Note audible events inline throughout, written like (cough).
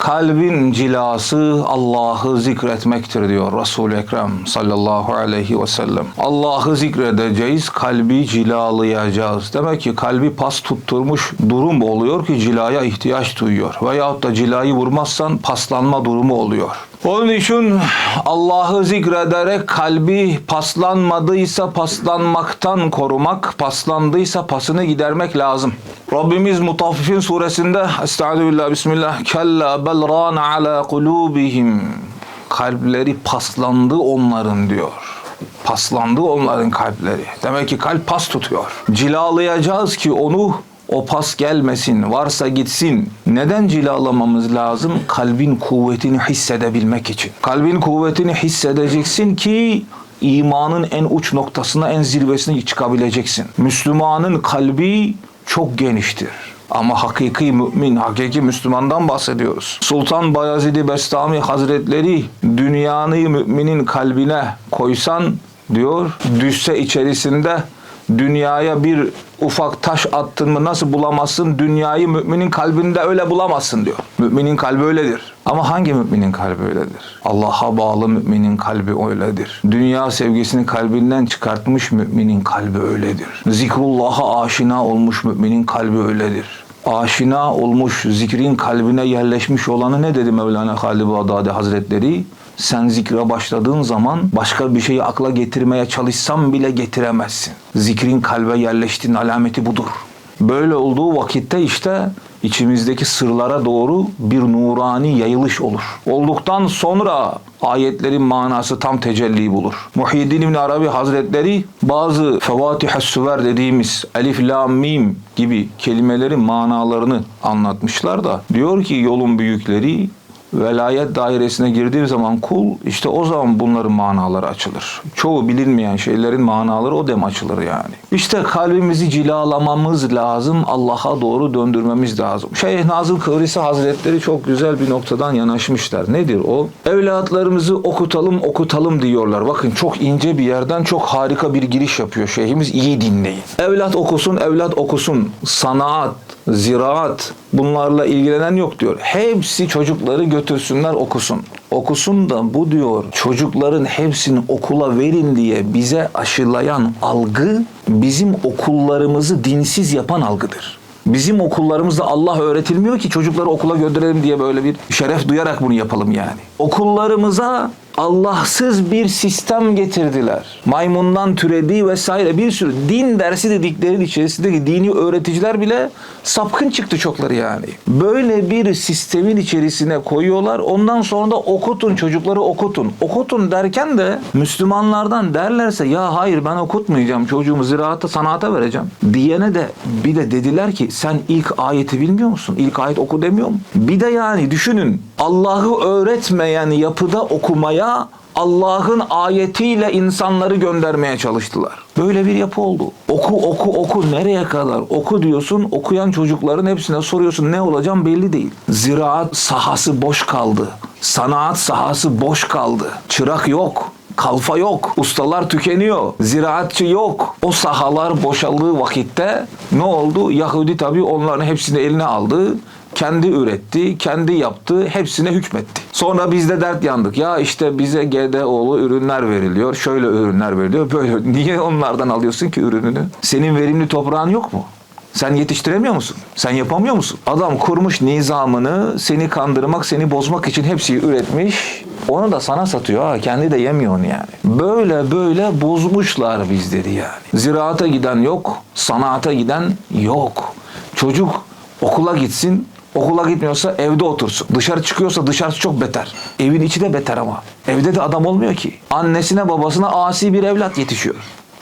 Kalbin cilası Allah'ı zikretmektir diyor Resul-i Ekrem sallallahu aleyhi ve sellem. Allah'ı zikredeceğiz, kalbi cilalayacağız. Demek ki kalbi pas tutturmuş durum oluyor ki cilaya ihtiyaç duyuyor. Veyahut da cilayı vurmazsan paslanma durumu oluyor. Onun için Allah'ı zikrederek kalbi paslanmadıysa paslanmaktan korumak, paslandıysa pasını gidermek lazım. Rabbimiz Mutaffifin suresinde Estaizu billah bismillah Kella bel rana ala kulubihim Kalpleri paslandı onların diyor. Paslandı onların kalpleri. Demek ki kalp pas tutuyor. Cilalayacağız ki onu o pas gelmesin, varsa gitsin. Neden cilalamamız lazım? Kalbin kuvvetini hissedebilmek için. Kalbin kuvvetini hissedeceksin ki imanın en uç noktasına, en zirvesine çıkabileceksin. Müslümanın kalbi çok geniştir. Ama hakiki mümin, hakiki Müslümandan bahsediyoruz. Sultan Bayezid-i Bestami Hazretleri dünyanı müminin kalbine koysan diyor, düşse içerisinde dünyaya bir ufak taş attın mı nasıl bulamazsın? Dünyayı müminin kalbinde öyle bulamazsın diyor. Müminin kalbi öyledir. Ama hangi müminin kalbi öyledir? Allah'a bağlı müminin kalbi öyledir. Dünya sevgisini kalbinden çıkartmış müminin kalbi öyledir. Zikrullah'a aşina olmuş müminin kalbi öyledir. Aşina olmuş, zikrin kalbine yerleşmiş olanı ne dedi Mevlana Halid Bağdadi Hazretleri? Sen zikre başladığın zaman başka bir şeyi akla getirmeye çalışsan bile getiremezsin. Zikrin kalbe yerleştiğinin alameti budur. Böyle olduğu vakitte işte içimizdeki sırlara doğru bir nurani yayılış olur. Olduktan sonra ayetlerin manası tam tecelli bulur. Muhyiddin İbn Arabi Hazretleri bazı Fevatih-i Süver dediğimiz Elif, Lam, Mim gibi kelimelerin manalarını anlatmışlar da diyor ki yolun büyükleri velayet dairesine girdiği zaman kul işte o zaman bunların manaları açılır. Çoğu bilinmeyen şeylerin manaları o dem açılır yani. İşte kalbimizi cilalamamız lazım. Allah'a doğru döndürmemiz lazım. Şeyh Nazım Kıvrisi Hazretleri çok güzel bir noktadan yanaşmışlar. Nedir o? Evlatlarımızı okutalım okutalım diyorlar. Bakın çok ince bir yerden çok harika bir giriş yapıyor şeyhimiz. İyi dinleyin. Evlat okusun, evlat okusun. Sanat, ziraat bunlarla ilgilenen yok diyor. Hepsi çocukları götürsünler okusun. Okusun da bu diyor çocukların hepsini okula verin diye bize aşılayan algı bizim okullarımızı dinsiz yapan algıdır. Bizim okullarımızda Allah öğretilmiyor ki çocukları okula gönderelim diye böyle bir şeref duyarak bunu yapalım yani. Okullarımıza Allahsız bir sistem getirdiler. Maymundan türediği vesaire bir sürü din dersi dediklerin içerisindeki dini öğreticiler bile sapkın çıktı çokları yani. Böyle bir sistemin içerisine koyuyorlar. Ondan sonra da okutun çocukları okutun. Okutun derken de Müslümanlardan derlerse ya hayır ben okutmayacağım çocuğumu ziraata sanata vereceğim. Diyene de bir de dediler ki sen ilk ayeti bilmiyor musun? İlk ayet oku demiyor mu? Bir de yani düşünün Allah'ı öğretmeyen yapıda okumaya Allah'ın ayetiyle insanları göndermeye çalıştılar. Böyle bir yapı oldu. Oku oku oku nereye kadar? Oku diyorsun. Okuyan çocukların hepsine soruyorsun ne olacağım belli değil. Ziraat sahası boş kaldı. Sanat sahası boş kaldı. Çırak yok. Kalfa yok. Ustalar tükeniyor. Ziraatçı yok. O sahalar boşaldığı vakitte ne oldu? Yahudi tabii onların hepsini eline aldı kendi üretti, kendi yaptı, hepsine hükmetti. Sonra biz de dert yandık. Ya işte bize GDO'lu ürünler veriliyor, şöyle ürünler veriliyor, böyle. (laughs) Niye onlardan alıyorsun ki ürününü? Senin verimli toprağın yok mu? Sen yetiştiremiyor musun? Sen yapamıyor musun? Adam kurmuş nizamını seni kandırmak, seni bozmak için hepsini üretmiş. Onu da sana satıyor ha. Kendi de yemiyor onu yani. Böyle böyle bozmuşlar bizleri yani. Ziraata giden yok, sanata giden yok. Çocuk okula gitsin, Okula gitmiyorsa evde otursun. Dışarı çıkıyorsa dışarısı çok beter. Evin içi de beter ama. Evde de adam olmuyor ki. Annesine babasına asi bir evlat yetişiyor.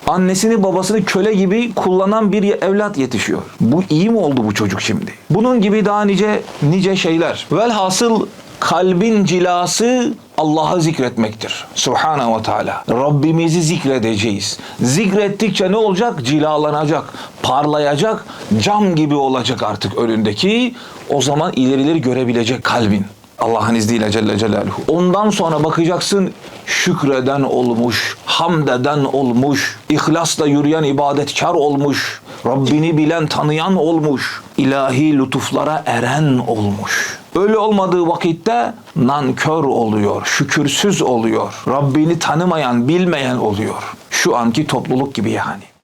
Annesini babasını köle gibi kullanan bir evlat yetişiyor. Bu iyi mi oldu bu çocuk şimdi? Bunun gibi daha nice nice şeyler. Velhasıl kalbin cilası Allah'ı zikretmektir. Subhanahu ve Teala. Rabbimizi zikredeceğiz. Zikrettikçe ne olacak? Cilalanacak, parlayacak, cam gibi olacak artık önündeki. O zaman ilerileri görebilecek kalbin. Allah'ın izniyle Celle Celaluhu. Ondan sonra bakacaksın şükreden olmuş, hamdeden olmuş, ihlasla yürüyen ibadetkar olmuş, Rabbini bilen tanıyan olmuş, ilahi lütuflara eren olmuş. Öyle olmadığı vakitte nankör oluyor, şükürsüz oluyor. Rabbini tanımayan, bilmeyen oluyor. Şu anki topluluk gibi yani.